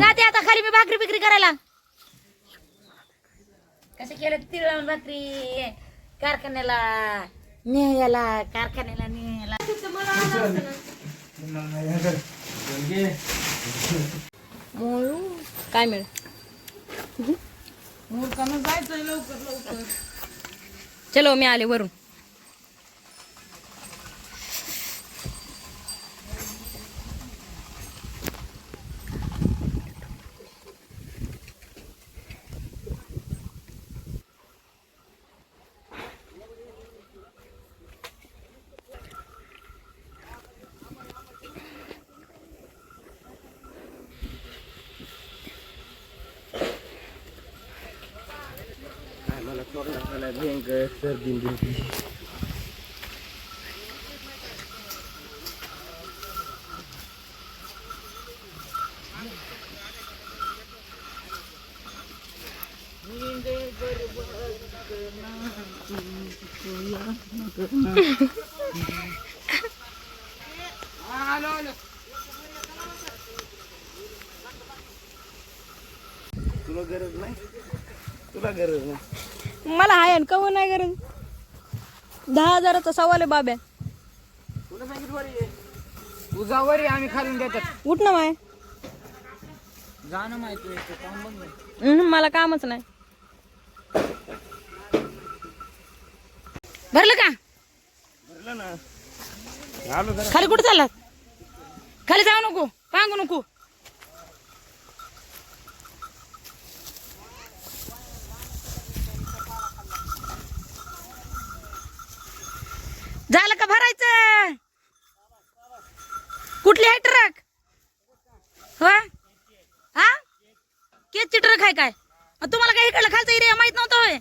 जाते आता खाली मी भाकरी बिकरी करायला. कसं केलं तिळ लावून भाकरी? कारखान्याला नेह्याला कारखान्याला नेह्याला काय मिळ चलो मी आले वरून. कोरोना झाला भयंकर सर्दी दिली तुला गरज नाही तुला गरज नाही मला आहे कमून नाही गरज. दहा हजाराचा सवाल आहे बाब्या. तुला सांगितलं बरी आहे तू जा वरी आम्ही खालून देतात. उठ ना माय. जाणं माहिती आहे काम बघ ना. हम्म, मला कामच नाही. भरलं का? भरलं ना. आलो जरा. खाली कुठं चाललात खाली जाऊ नको पांगू नको झालं का भरायचं कुठली आहे ट्रक हो हा केसची ट्रक आहे काय अ, तुम्हाला काय इकडलं खालचा एरिया माहीत नव्हतं होय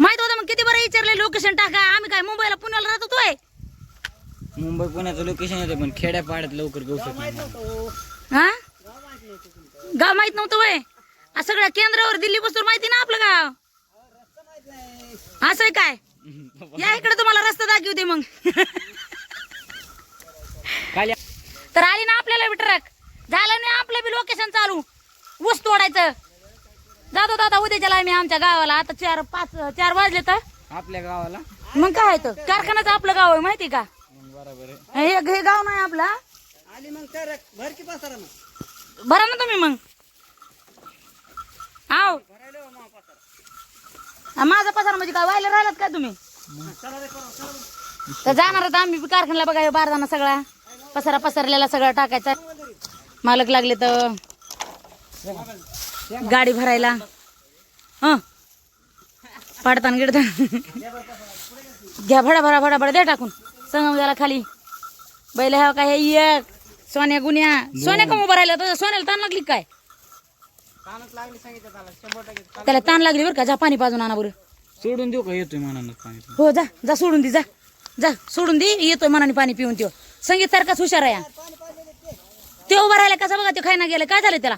माहीत होतं मग किती बरं विचारले लोकेशन टाका. आम्ही काय मुंबईला पुण्याला राहतो होय मुंबई पुण्याचं लोकेशन येते पण खेड्यापाड्यात लवकर घेऊ शकत हा? गाव माहीत नव्हतं वय. सगळ्या केंद्रावर दिल्ली बसून माहिती ना आपलं गाव? असं आहे काय? या इकडे तुम्हाला रस्ता दाखवते मग. खाली. तर आली ना आपल्याला बी ट्रक झालं नाही आपलं बी लोकेशन चालू. ऊस तोडायचं. जातो दादा उद्याच्याला आम्ही आमच्या गावाला. आता चार पाच चार वाजले तर. आपल्या गावाला? मग काय तर? कारखान्याचं आपलं गाव आहे माहिती का? मग बरोबर आहे. हे हे गाव नाही आपला आली मग तर भर की पासारा भरा ना तुम्ही मग. आव. हा, माझा पसार म्हणजे काय? व्हायला राहिलात का तुम्ही? तर जाणार आता आम्ही बी कारखान्याला बघा बारदाना सगळा. पसारा पसरलेला सगळा टाकायचा. मालक लागले तर गाडी भरायला. हं. पाडताना गिडताना घ्या भडा भडा भडा भडा द्या टाकून. संगम झाला खाली. बैल ह्या काय हे एक? सोन्या गुन्ह्या सोन्या कमू भरायला तर सोन्याला ताण लागली काय? त्याला ताण लागली बरं का? जा पाणी पाजून आणा बरं. सोडून देऊ का? येतोय मनानं पाणी. हो जा. जा सोडून दे जा. जा सोडून दे. येतोय मनाने पाणी पिऊन त्यो. संगीत सारखाच हुशार आहे. त्यो उभा राहिला कसा बघा? त्यो खायना गेला. काय झालं त्याला?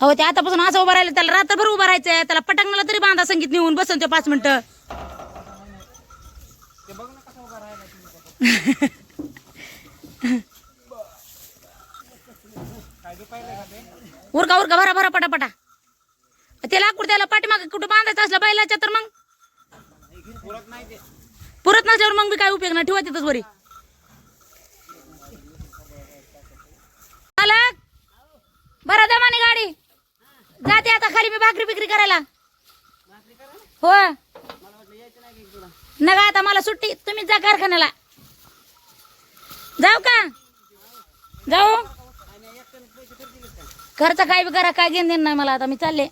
हो ते आतापासून असं उभं राहिलं त्याला रात्रभर उभा राहायचंय. त्याला पटांगणाला तरी बांधा संगीत नेऊन बसून ते पाच मिनिटं. उरका उरका भरा भरा पटापटा. ते लाकूड त्याला पाठीमाग कुठं बांधायचं असलं बैलाच्या तर मग? पुरत नसल्यावर मग मी काय उपयोग नाही ठेवा तिथंच वरी मालक बरा दमाने गाडी. जाते आता खाली मी भाकरी बिकरी करायला. हो. नका आता मला सुट्टी. तुम्ही जा कारखान्याला. जाऊ का? जाऊ. खर्च काय बी करा काय घेऊन देण नाही मला आता. मी चालले.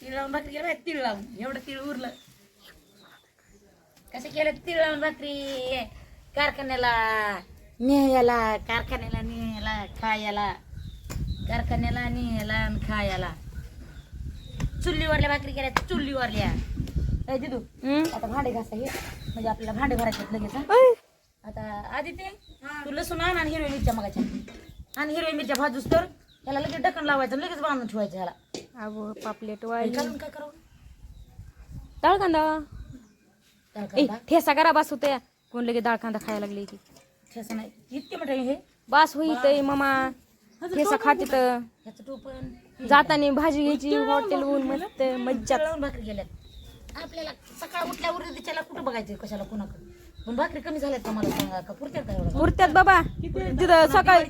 तीळ लावून भाकरी केलं तीळ लावून. एवढं तीळ उरलं. कसं केलं तीळ लावून भाकरी? कारखान्याला नेह्याला कारखान्याला नेह्याला खायला कारखान्याला नेह्याला आणि खायला चुल्लीवरल्या भाकरी केल्या चुल्लीवरल्या ए दिदू आता भांडे घासा हे म्हणजे आपल्याला भांडे भरायचे लगेच हा? आता आधी ते तू लसूण आण आणि हिरव्या मिरच्या मगाच्या आणि हिरव्या मिरच्या भाजूस तर त्याला लगेच ढक्कन लावायचं लगेच बांधून ठेवायचं ह्याला अगो पापलेट वाळली घालून काय करावं डाळ कांदा डाळ ए कांदा ठेसा करा बास होत्या कोण लगे डाळ कांदा खायला लागली की? ठेसा नाही. इतके मोठे हे? बास होईत मामा. ठेसा खाते तर. ह्याचं टोपण? जाताना भाजी घ्यायची हॉटेलहून मस्त मज्जात लावून भाकरी गेल्यात. आपल्याला सकाळ उठल्यावर त्याच्याला कुठं बघायचं? कशाला कुणाकडे? पण भाकरी कमी झाल्यात का मला सांगा का? पुरत्यात का एवढं? पुरत्यात बाबा. तिथं सकाळी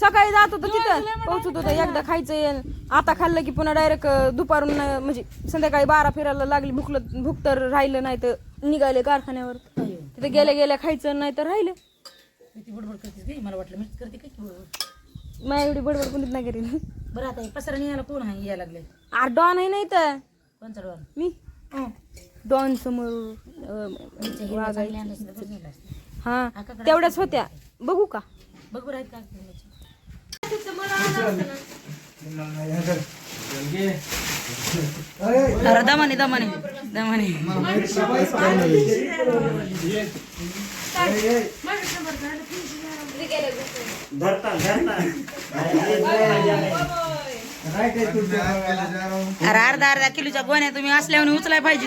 सकाळी जात होतं तिथं. पोहोचत होतं एकदा खायचं आता खाल्लं की पुन्हा डायरेक्ट दुपारून म्हणजे संध्याकाळी बारा फिरायला लागली. भुकलं भूक तर राहिलं नाही तर निघाले कारखान्यावर. तिथे गेल्या गेल्या खायचं नाही तर राहिलं. मी ती बडबड करतेस गे मला वाटलं मीच करते काय की बडबड माझ्या एवढी बडबड कोणीच नाही करीन बरं आता हे पसरा यायला कोण आहे? यायला लागले आर डॉन आहे नाही तर कोणचा डोर मी? डॉन समोर अं, वागायची. हा तेवढ्याच होत्या. बघू का? बघ बरं आहेत का अरे दमाने दमाने दमाने अरे अर्धा अर्धा किलोच्या गोण्या तुम्ही असल्यावर उचलाय पाहिजे.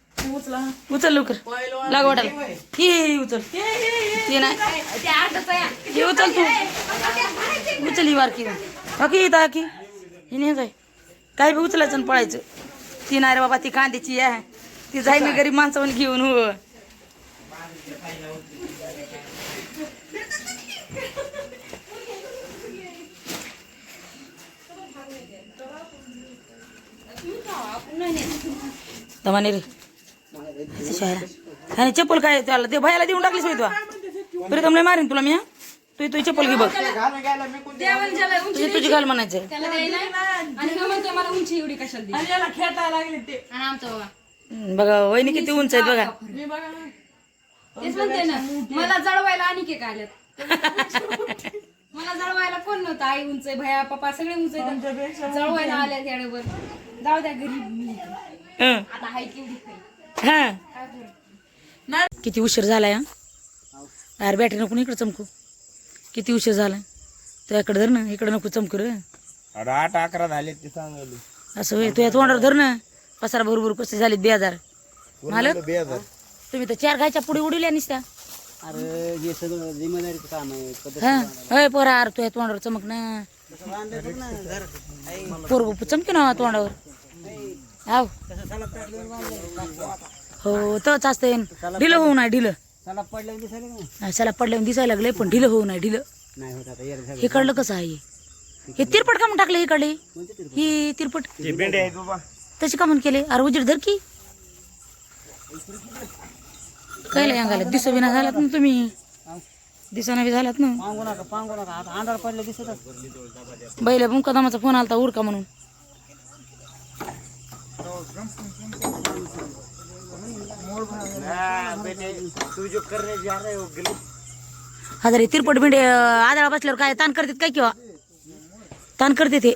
उचल. लवकर. लाग वाटायला. ही ही, उचल. ते नाही. उचल. तू उचल ही बारकी हकी इथं हकी ही नाही जाय काय बी उचलायचं आणि पळायचं. ती नाही रे बाबा ती कांद्याची आहे. ती जाई मी गरीब माणसावर घेऊन हो. दमाने रे. आणि चप्पल काय त्याला ते भयाला देऊन टाकलीस मी तुला बरे तुला मारीन तुला मी हा? तू तुझी चप्पल घे बघ. तुझी तुझी घाल म्हणायचं बघा. वहिनी किती उंच आहेत बघा. तेच म्हणते ना मला जळवायला आणि के आल्यात मला जळवायला कोण नव्हतं आई उंच आहे, भया पप्पा सगळे उंच आहेत. जळवायला आल्या त्यावर जाऊ द्या घरी. हं. आता हाय केवढी. हा. किती उशीर झालाय हा? अरे बॅटरी नको ना इकडे चमकू. किती उशीर झालाय? तुझ्याकडे धर ना इकडे नको चमकू रे. अरे आठ अकरा झाले ते सांगायला. असं होय तुझ्या तोंडावर धर ना. पसारा बरोबर कसे झाले बेजार. मालक बेजार. तुम्ही तर चार गायच्या पुढे उडवल्या निसत्या. अरे जे सगळं जिम्मेदारीचं काम आहे हा होय पोरा अरे तुझ्या तोंडावर चमक ना. पोरग चमके ना तोंडावर. आव हो तच असते ढिलं होऊ नाही ढिलं. चला पडलं दिसायला का नाही, त्याला पडल्यावर दिसायला लागले पण ढिलं होऊ नाही ढिलं. नाही होत आता येर हे कळलं कसं आहे? हे तिरपट का म्हणून टाकलं हे कडे ही तिरपट. बेंडे आहेत बाबा. तशी का म्हणून केले. अरे उजेड धर की. काय अंगाला? दिस बी ना झालात ना तुम्ही. दिसाना बी झालात ना. पांगू नका पांगू नका. आता अंधार पडलं दिसत बैला मुकादमाचा फोन आलता उरका म्हणून. तू हजार तिरपट बिंडे आदळा बसल्यावर काय ताण करतात काय किंवा? ताण करते ते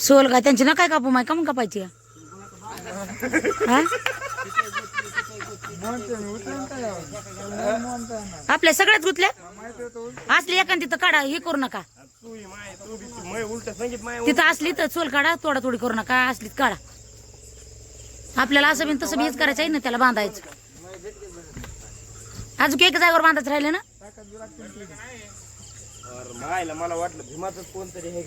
सोल काय त्यांची ना काय कापू माय? का मग कापायची? हा? आपल्या सगळ्याच गुतल्या? असली एखादी तिथं काढा हे करू नका. तिथं असली तर चोल काढा थोडा थोडी करू नका असलीत काढा. आपल्याला असं बी तसं बी हेच करायचं आहे ना त्याला बांधायचं. अजून एका जागेवर बांधायचं राहिलं ना? मला वाटलं भीमाच कोणतरी हे